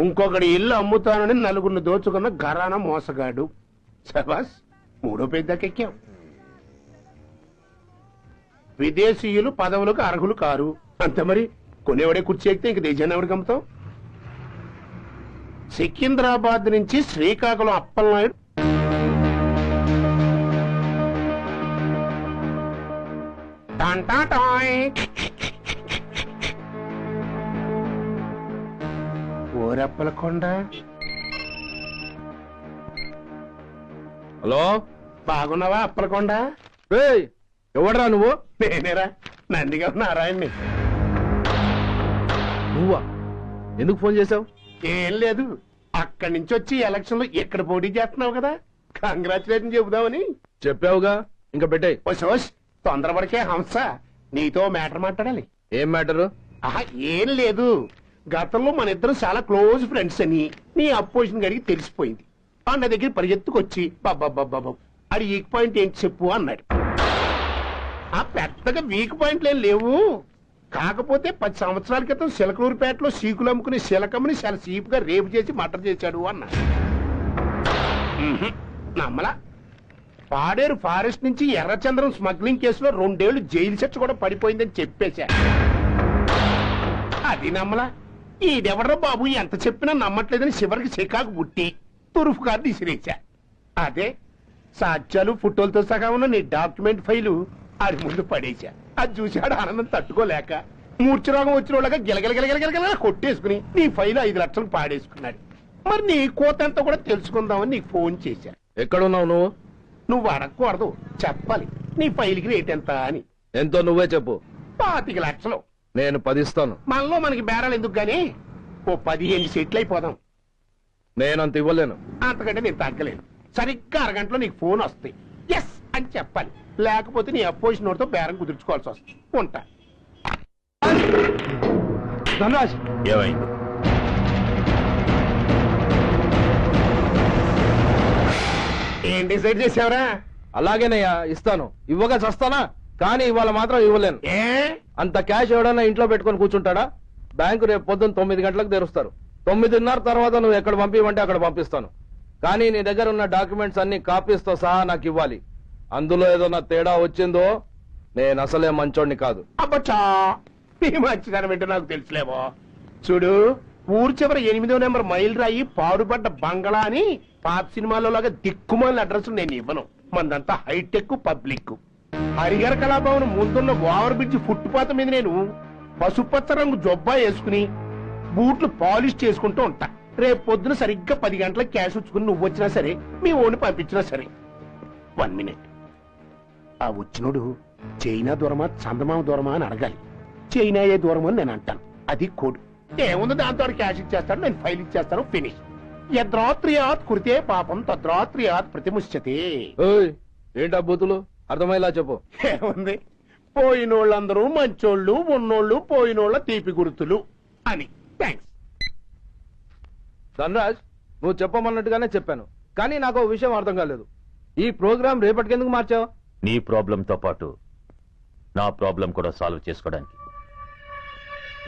ఇంకొకటి ఇల్లు అమ్ముతానని నలుగురిని దోచుకున్న గరాన మోసగాడు. సబాస్ మూడో పెద్దకెక్కావు విదేశీయులు పదవులకు అర్హులు కారు. అంత మరి కొనేవాడే కుర్చీ ఎక్కితే ఇంక దేశాన్ని ఎవరికి అమ్ముతాం? సికింద్రాబాద్ నుంచి శ్రీకాకుళం అప్పలనాయుడు టాయ్ ఓరప్పలకొండ హలో? బాగున్నావా అప్పలకొండ ఏయ్ ఎవడరా నువ్వు? నేనేరా నందిగా నారాయణని. నువ్వా? ఎందుకు ఫోన్ చేసావు ఏం లేదు అక్కడి నుంచి వచ్చి ఎలక్షన్లో ఇక్కడ పోటీ చేస్తున్నావు కదా? కంగ్రాచులేషన్ చెబుదామని. చెప్పావుగా ఇంకా పెట్టాయి. ఓస్ తొందరపడికే హంస. నీతో మ్యాటర్ మాట్లాడాలి. ఏం మ్యాటరు? ఆహా ఏం లేదు. గతంలో మన ఇద్దరు చాలా క్లోజ్ ఫ్రెండ్స్ అని నీ అపోజిషన్ గారికి తెలిసిపోయింది. ఆ నా దగ్గర పరిగెత్తుకొచ్చి బాబాబాబాబు అది వీక్ పాయింట్ ఏంటి చెప్పు అన్నాడు. ఆ పెద్దగా వీక్ పాయింట్లు ఏం లేవు. కాకపోతే పది సంవత్సరాల క్రితం సిలకలూరుపేటలో సీకులు అమ్ముకునే సిలకమ్మని చాలా సీపుగా రేపు చేసి మటర్ చేశాడు అన్న నమ్మలా. పాడేరు ఫారెస్ట్ నుంచి ఎర్రచంద్రం స్మగ్లింగ్ కేసులో రెండేళ్ళు జైలు శిక్ష కూడా పడిపోయిందని చెప్పేశా. అది నమ్మలా. ఈడెవడ్రా బాబు? ఎంత చెప్పినా నమ్మట్లేదని చివరికి చికాకు పుట్టి తురుపు కార్డు ఇసిరేశా అదే సాక్ష్యాలు ఫోటోలతో సహా ఉన్న నీ డాక్యుమెంట్ ఫైలు ఆడి ముందు పడేశా. అది చూశాడు ఆనందం తట్టుకోలేక మూర్ఛరోగం వచ్చిన వాళ్ళగా గిలగిలగిలగిలగిలగిల కొట్టేసుకుని నీ ఫైల్ ఐదు లక్షలకు పాడేసుకున్నాడు. మరి నీ కోతంతా కూడా తెలుసుకుందామని నీకు ఫోన్ చేశా. ఎక్కడున్నావు నువ్వు? నువ్వు అడగకూడదు. చెప్పాలి. నీ ఫైల్కి రేట్ ఎంత అని. ఎంతో నువ్వే చెప్పు. పాతిక లక్షలు. నేను పదిస్తాను. మనలో మనకి బేరాలు ఎందుకు గానీ? ఓ పదిహేను సెట్లు అయిపోదాం. నేనంత ఇవ్వలేను. అంతకంటే నేను తగ్గలేను సరిగ్గా అరగంటలో నీకు ఫోన్ వస్తాయి. ఎస్ అని చెప్పాలి. లేకపోతే నీ అపోజిషన్ నోటితో బేరం కుదుర్చుకోవాల్సి వస్తుంది. ఉంటా. ధనరాజ్. ఏమైంది? ఏం డిసైడ్ చేసావురా? అలాగేనయ్యా ఇస్తాను. ఇవ్వగా చస్తానా? కానీ ఇవాళ మాత్రం ఇవ్వలేను. ఏ? అంత క్యాష్ ఎవడన్నా ఇంట్లో పెట్టుకొని కూర్చుంటాడా? బ్యాంకు రేపు పొద్దున్న తొమ్మిది గంటలకు తెరుస్తారు. తొమ్మిదిన్నర తర్వాత నువ్వు ఎక్కడ పంపించమంటే అక్కడ పంపిస్తాను. కానీ నీ దగ్గర ఉన్న డాక్యుమెంట్స్ అన్ని కాపీస్తో సహా నాకు ఇవ్వాలి. అందులో ఏదైనా తేడా వచ్చిందో నేను అసలే మంచోడిని కాదు. అబ్బచ్చా! నీ మంచిదనం ఏంటో నాకు తెలుసులేమో చూడు ఊరు చివర ఎనిమిదో నెంబర్ మైల్ రాయి పాడుపడ్డ బంగళా అని పాత సినిమాలో లాగా దిక్కుమాలిన అడ్రస్ నేను ఇవ్వను. మందంతా హైటెక్ పబ్లిక్ హరిగర కళాభవన్ ముందున్న ఓవర్ బ్రిడ్జ్ ఫుట్పాత్ మీద నేను పసుపచ్చ రంగు జొబ్బా వేసుకుని బూట్లు పాలిష్ చేసుకుంటూ ఉంటా. రేపు పొద్దున సరిగ్గా పది గంటలకు క్యాష్ వచ్చుకుని నువ్వు వచ్చినా సరే మీ ఓన్ పంపించినా సరే. వన్ మినిట్ ఆ వచ్చినోడు చైనా దూరమా చందమామ దూరమా అని అడగాలి. చైనా ఏ దూరం అని నేను అంటాను. అది కోడ్. ఏముంది దాంతో క్యాష్ ఇచ్చేస్తాను నేను ఫైల్ ఇచ్చేస్తాను ఫినిష్ యద్రాత్రియాత్ కురితే పాపం తద్రాత్రియాత్ ప్రతిముష్యతే ఏంటా బూతులు? అర్థమయ్యేలా చెప్పు? ఏముంది? పోయినోళ్ళందరూ మంచోళ్ళు ఉన్నోళ్ళు పోయినోళ్ళ తీపి గుర్తులు అని. థ్యాంక్స్ ధనరాజ్ నువ్వు చెప్పమన్నట్టుగానే చెప్పాను. కానీ నాకు ఒక విషయం అర్థం కాలేదు. ఈ ప్రోగ్రామ్ రేపటికెందుకు మార్చావు? నీ ప్రాబ్లంతో పాటు నా ప్రాబ్లం కూడా సాల్వ్ చేసుకోవడానికి.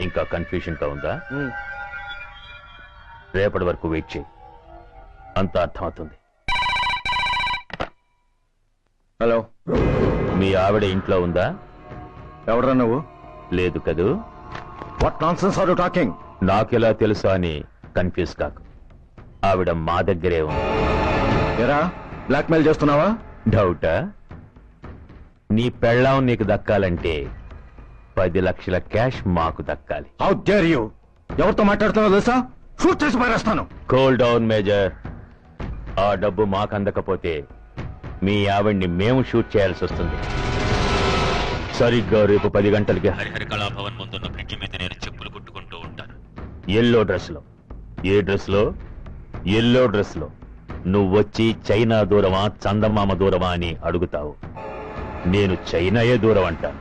ఇంకా కన్ఫ్యూషన్గా ఉందా రేపటి వరకు వెయిట్ చేయి. అంతా అర్థమవుతుంది. హలో. మీ ఆవిడ ఇంట్లో ఉందా? ఎవడ్రా నువ్వు? లేదు కదూ? వాట్ ఆర్ యు టాకింగ్ నాకెలా తెలుసా అని కన్ఫ్యూజ్ కాకు. ఆవిడ మా దగ్గరే ఉంది. ఎరా బ్లాక్మెయిల్ చేస్తున్నావా? డౌటా? నీ పెళ్ళాం నీకు దక్కాలంటే పది లక్షల క్యాష్ మాకు దక్కాలి. హౌ డేర్ యూ ఎవరితో మాట్లాడుతున్నావు తెలుసా? షూట్ చేసి పారేస్తాను. కూల్ డౌన్ మేజర్ ఆ డబ్బు మాకు అందకపోతే మీ ఆవిడ్ని మేము షూట్ చేయాల్సి వస్తుంది. సరిగ్గా రేపు పది గంటలకి హరిహర కళాభవన్ ముందున్న బ్రిడ్జ్ మీద నేను చెప్పులు కుట్టుకుంటూ ఉంటాను. ఎల్లో డ్రెస్లో ఏ డ్రెస్లో ఎల్లో డ్రెస్లో నువ్వు వచ్చి చైనా దూరమా చందమామ దూరమా అని అడుగుతావు. నేను చైనాయే దూరం అంటాను.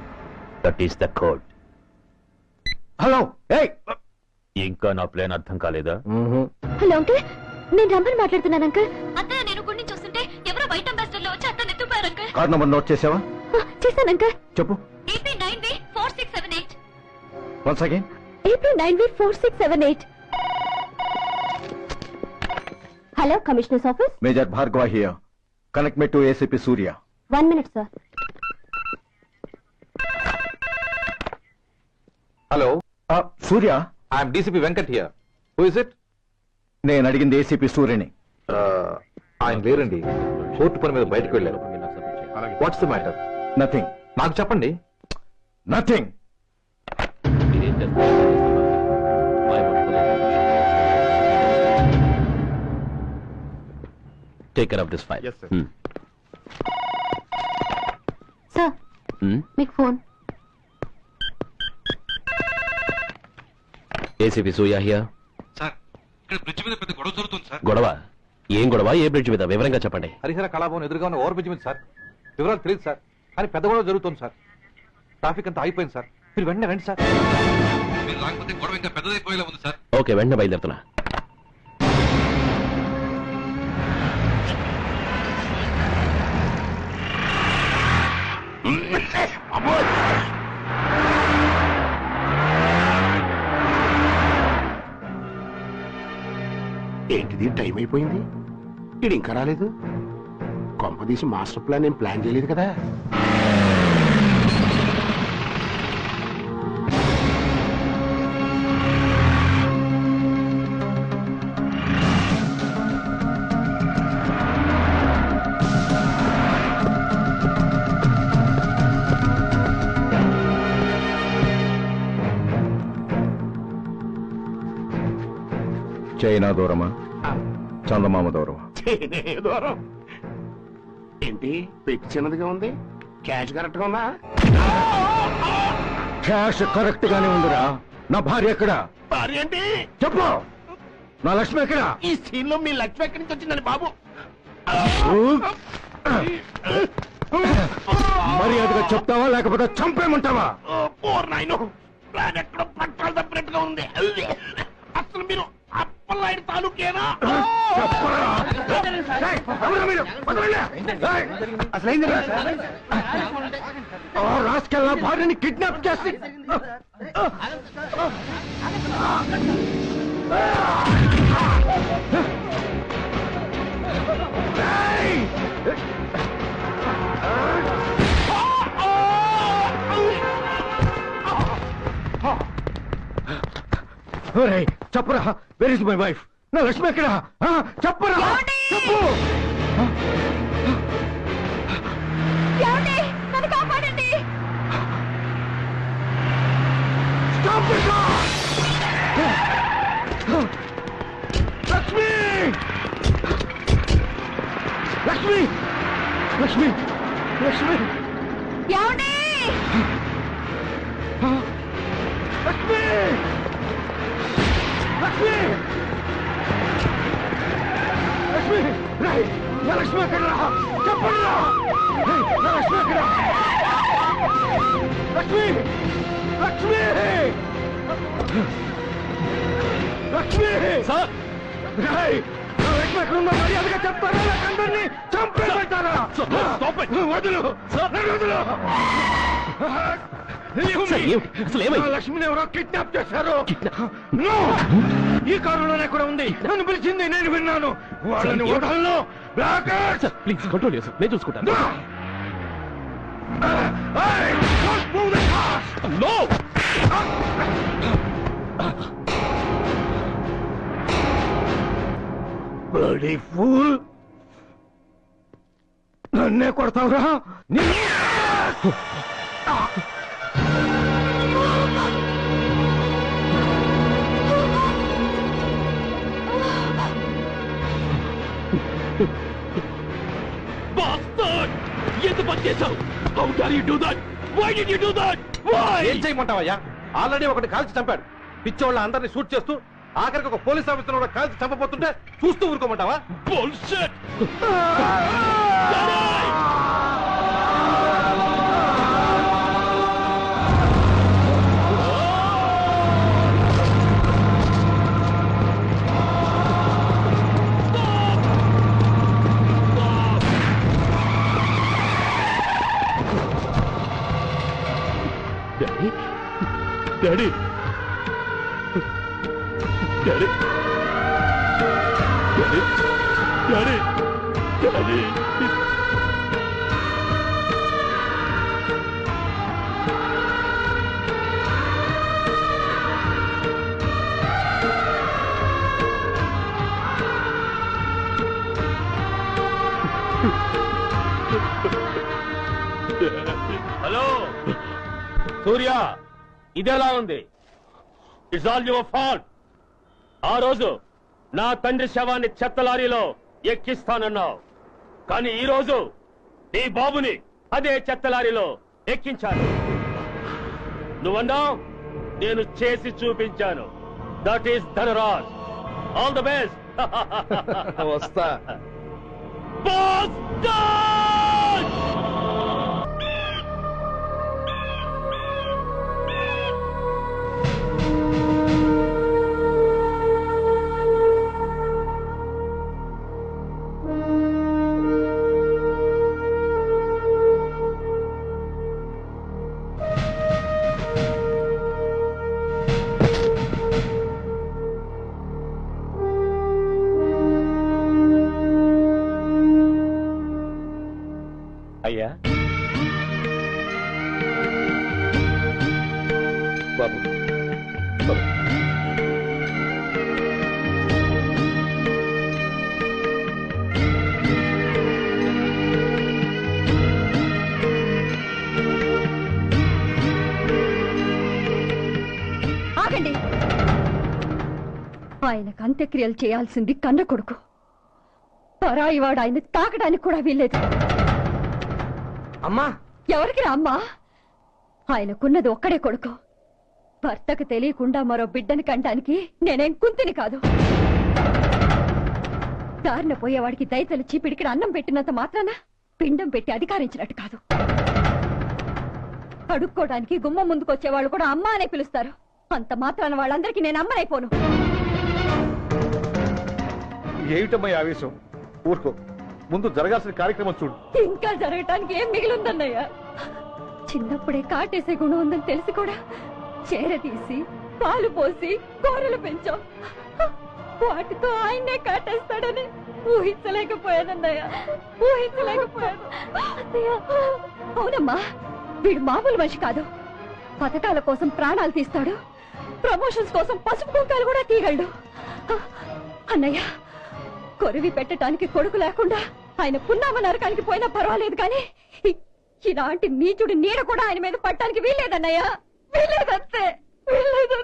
That is the code hello ఏయ్! ఇంకా నా ప్లాన్ అర్థం కాలేదా. Hello uncle. నేను రమ్మని మాట్లాడుతున్నాను uncle. Uncle. Card number note చేసావా? చేశాను అంకుల్. చెప్పు. AP nine B four six seven eight. Once again AP nine B four six seven eight. Hello commissioner's office. Major Bhargava here connect me to ACP Surya one minute sir hello Surya I'm DCP Venkat here who is it నేను అడిగింది ACP సూర్యని ఆయన లేరండి court పని మీద బయటకు వెళ్ళారు. What's the matter nothing నాకు చెప్పండి. Nothing take care of this file sir మీకు phone ACP Surya here sir ఇక్కడ బ్రిడ్జ్ మీద పెద్ద గొడవ జరుగుతుంది సార్ గొడవ? ఏం గొడవ? ఏ బ్రిడ్జ్ మీద? వివరంగా చెప్పండి. హరిహర కళాభవన్ ఎదురుగా ఉన్న ఓవర్ బ్రిడ్జ్ మీద సార్ వివరాలు తెలియదు సార్. కానీ పెద్ద గొడవ జరుగుతుంది సార్. ట్రాఫిక్ అంతా అయిపోయింది సార్. మీరు వెంటనే రండి సార్. మీరు రాకపోతే గొడవ ఇంకా పెద్దదైపోయేలా ఉంది సార్. ఓకే వెంటనే బయలుదేరుతున్నా. ఏంటిది? టైం అయిపోయింది. ఇది ఇంకా రాలేదు. కొంపదీసి మాస్టర్ ప్లాన్ ఏం ప్లాన్ చేయలేదు కదా? చైనా దూరమా? చందమామ దూరమా? దూరం. ఏంటి? పెట్టి చిన్నదిగా ఉంది? క్యాష్ కరెక్ట్గా ఉందా? క్యాష్ కరెక్ట్ గానే ఉందిరా. నా భార్య ఎక్కడ? భార్య ఏంటి? చెప్పు. నా లక్ష్మి ఎక్కడ? ఈ సీన్లో మీ లక్ష్మి ఎక్కడి నుంచి వచ్చిందండి బాబు? మర్యాదగా చెప్తావా లేకపోతే చంపేమంటావా ఎక్కడ పట్టాలు తప్పినట్టుగా ఉంది. అసలు మీరు అప్పలాంటి తాలూకేనా? రాసుకెళ్ళ భార్యని కిడ్నాప్ చేసి. చెప్పరా? వెర్ ఇస్ మై వైఫ్ నా లక్ష్మి ఎక్కడ? చెప్పరా? చెప్పు. సార్ రేయ్, నా లక్ష్మి ఎక్కడ ఉందో మర్యాదగా చెప్తారా లేకందరినీ చంపేస్తారా వదులు వదులు లక్ష్మిని ఎవరో కిడ్నాప్ చేశారు No! ఈ కారులోనే కూడా ఉంది నన్ను పిలిచింది నేను విన్నాను వాళ్ళని వదలను ప్లీజ్ కంట్రోల్ చేసి నేను చూసుకుంటాను నో ఫూల్. నన్నే కొడతావురా? ఎందుకు పని చేశావు? How dare you do that why did you do that why ఏం చేయమంటావయ్యా? ఆల్రెడీ ఒకటి కాల్చి చంపాడు. పిచ్చోళ్ళ అందరినీ షూట్ చేస్తూ ఆఖరికి ఒక పోలీస్ ఆఫీసర్ కూడా కాల్చి చంపబోతుంటే చూస్తూ ఊరుకోమంటావా? Daddy daddy hello. సూర్య ఇదేలా ఉంది? ఇట్స్ ఆల్ యువర్ ఫాల్ట్ ఆ రోజు నా తండ్రి శవాన్ని చెత్త లారీలో ఎక్కిస్తానన్నావు. కానీ ఈ రోజు నీ బాబుని అదే చెత్త లారీలో ఎక్కించాను. నువ్వన్నావు? నేను చేసి చూపించాను. That is Dhanraj all the best వస్తా. అయ్యా. బాబు. బాబు. ఆగండి. ఆయనకు అంత్యక్రియలు చేయాల్సింది కన్న కొడుకు. పరాయివాడు ఆయన తాకడానికి కూడా వీల్లేదు. అమ్మా! ఎవరికి అమ్మా? ఆయనకున్నది ఒక్కడే కొడుకు. భర్తకు తెలియకుండా మరో బిడ్డని కంటానికి నేనేం కుంతిని కాదు. దారిన పోయేవాడికి దయతలిచి పిడికిన అన్నం పెట్టినంత మాత్రాన పిండం పెట్టి అధికారించినట్టు కాదు. అడుక్కోవడానికి గుమ్మం ముందుకు వచ్చేవాళ్ళు కూడా అమ్మ అనే పిలుస్తారు. అంత మాత్రాన వాళ్ళందరికీ నేను అమ్మనైపోను ఏమిటమ్మా ఈ ఆవేశం? ఊరుకో. ముందు జరగాల్సిన కార్యక్రమం చూడు. ఇంకా జరగటానికి ఏం మిగిలిందన్నయ్యా? చిన్నప్పుడే కాటేసే గుణం ఉందని తెలిసి కూడా చీర తీసి పాలు పోసి కూరలు పెంచాం. వాటితో ఆయన్నే కాటేస్తాడని ఊహించలేకపోయానన్నయ్య. ఊహించలేకపోయాను. అవునమ్మా వీడు మామూలు మనిషి కాదు. పథకాల కోసం ప్రాణాలు తీస్తాడు. ప్రమోషన్స్ కోసం పసుపు కుంకాలు కూడా తీయగలడు. అన్నయ్య కొరివి పెట్టడానికి కొడుకు లేకుండా ఆయన పున్నామ నరకానికి పోయినా పర్వాలేదు కానీ ఇలాంటి నీచుడి నీడ కూడా ఆయన మీద పట్టడానికి వీల్లేదన్నయ్యా. వీల్లేదంతే వీల్లేదంతే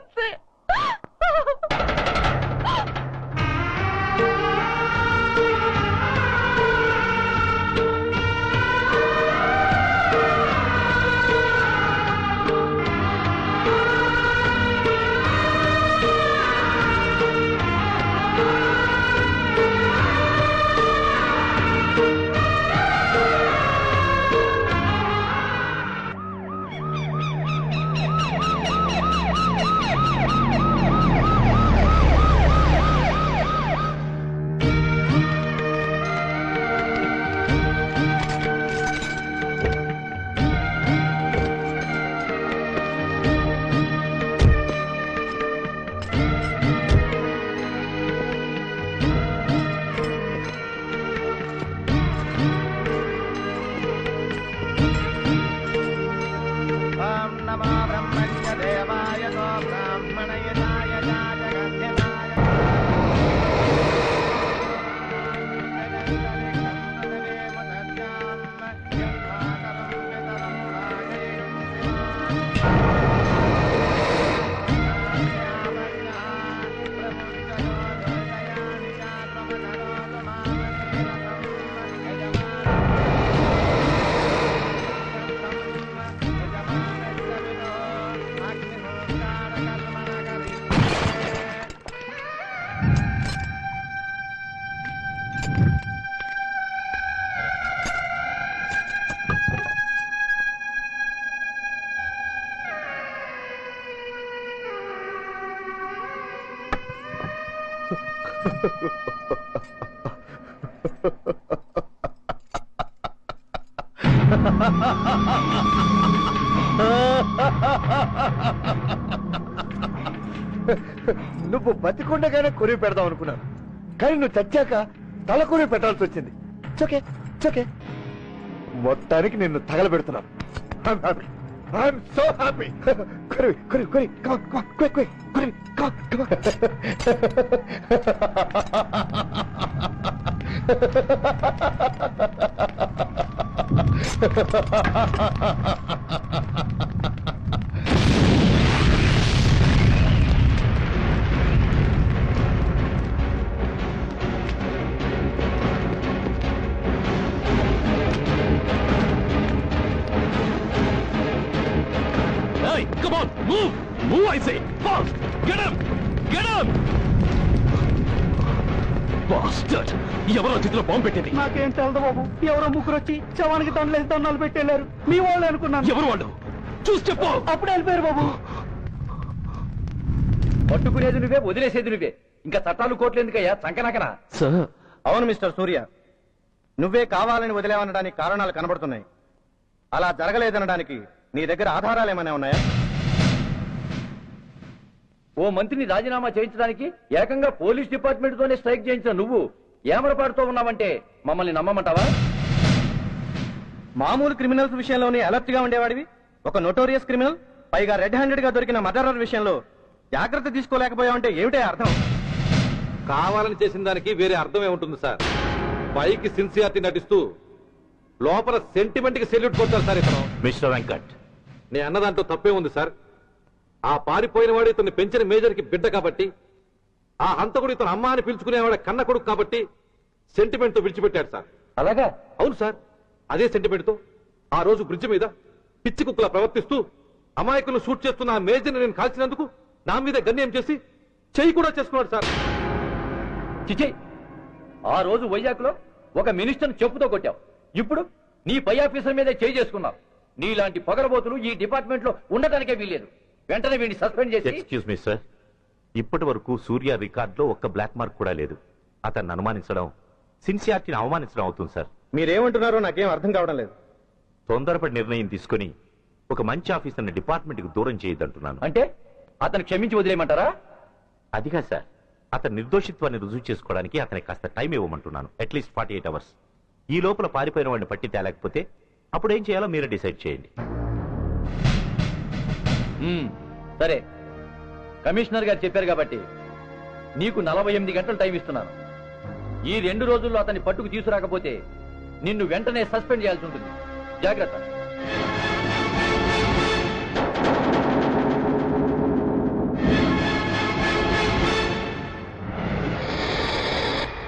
నువ్వు బతికుండగానే కొరివి పెడదాం అనుకున్నాను. కానీ నువ్వు చచ్చాక తల కొరివి పెట్టాల్సి వచ్చింది. చోకే చోకే మొత్తానికి నిన్ను తగలబెడుతున్నాను. ఐఎమ్ సో హ్యాపీ కొరి కొరి కొరి quick quick on, come on. Come on, move! Move, I say! Get him! Get him! Bastard! ఎవరో చేతిలో బాంబు పెట్టింది. నాకేం తెలదు బాబు. ఎవరో ముగ్గురు వచ్చి శవానికి దండలేసి దండాలు పెట్టేశారు మీ వాళ్ళు అనుకున్నాను. ఎవరు వాళ్ళు? చూసి చెప్పు అప్పుడు వెళ్ళిపోయారు బాబు. పట్టుకునేది నువ్వే వదిలేసేది నువ్వే. ఇంకా చట్టాలు కోట్లు ఎందుకయ్యా? చంకనాకనా? సార్ అవును మిస్టర్ సూర్య. నువ్వే కావాలని వదిలేవనడానికి కారణాలు కనబడుతున్నాయి. అలా జరగలేదనడానికి నీ దగ్గర ఆధారాలు ఏమైనా ఉన్నాయా? ఓ మంత్రిని రాజీనామా చేయించడానికి ఏకంగా పోలీస్ డిపార్ట్మెంట్ తోనే స్ట్రైక్ చేయించిన నువ్వు ఏమరపాటుతో ఉన్నావంటే మమ్మల్ని నమ్మమంటావా? మామూలు క్రిమినల్స్ విషయంలోనే అలర్ట్గా ఉండేవాడివి. ఒక నోటోరియస్ క్రిమినల్ పైగా రెడ్ హ్యాండెడ్గా దొరికిన మర్డరర్ విషయంలో జాగ్రత్త తీసుకోలేకపోయావంటే ఏమిటే అర్థం? కావాలని చేసిన దానికి వేరే అర్థం ఏముంటుంది సార్. పైకి సిన్సియారిటీ నటిస్తూ లోపల సెంటిమెంట్కి సెల్యూట్ కొడతారు సార్ ఇతను. మిస్టర్ వెంకట్. నేను అన్న దాంట్లో తప్పే ఉంది సార్. ఆ పారిపోయిన వాడు ఇతన్ని పెంచిన మేజర్కి బిడ్డ కాబట్టి ఆ హంతకుడు ఇతను అమ్మ అని పిలుచుకునేవాడు కన్న కొడుకు కాబట్టి సెంటిమెంట్తో విడిచిపెట్టాడు సార్. అలాగా? అవును సార్. అదే సెంటిమెంట్తో ఆ రోజు బ్రిడ్జ్ మీద పిచ్చి కుక్కలా ప్రవర్తిస్తూ అమాయకులను షూట్ చేస్తున్న ఆ మేజర్ని నేను కాల్చినందుకు నా మీద గన్యం చేసి చెయ్యి కూడా చేసుకున్నాడు సార్. చిచి ఆ రోజు వైజాగ్లో ఒక మినిస్టర్ చెప్పుతో కొట్టావు. ఇప్పుడు నీ పై ఆఫీసర్ మీదే చేయి చేసుకున్నావు. నీలాంటి పొగరబోతులు ఈ డిపార్ట్మెంట్లో ఉండటానికే వీల్లేదు. వెంటనే వీడిని సస్పెండ్ చేసి ఎక్స్క్యూజ్ మీ సార్. ఇప్పటి వరకు సూర్య రికార్డులో ఒక్క బ్లాక్ మార్క్ కూడా లేదు. అతన్ని అనుమానించడం సిన్సియారిటీని అవమానించడం అవుతుంది సార్. మీరేమంటున్నారో నాకేం అర్థం కావడం లేదు. తొందరపడి నిర్ణయం తీసుకుని ఒక మంచి ఆఫీసర్ని డిపార్ట్మెంట్కి దూరం చేయొద్దంటున్నాను అంటే? అతను క్షమించి వదిలేయమంటారా? అదిగా సార్. అతని నిర్దోషిత్వాన్ని రుజువు చేసుకోవడానికి అతనికి కాస్త time ఇవ్వమంటున్నాను. At least forty eight hours ఈ లోపల పారిపోయిన వాడిని పట్టి తేలేకపోతే అప్పుడు ఏం చేయాలో మీరే డిసైడ్ చేయండి. సరే. కమిషనర్ గారు చెప్పారు కాబట్టి నీకు నలభై ఎనిమిది గంటలు టైం ఇస్తున్నాను. ఈ రెండు రోజుల్లో అతన్ని పట్టుకు తీసుకురాకపోతే నిన్ను వెంటనే సస్పెండ్ చేయాల్సి ఉంటుంది. జాగ్రత్త.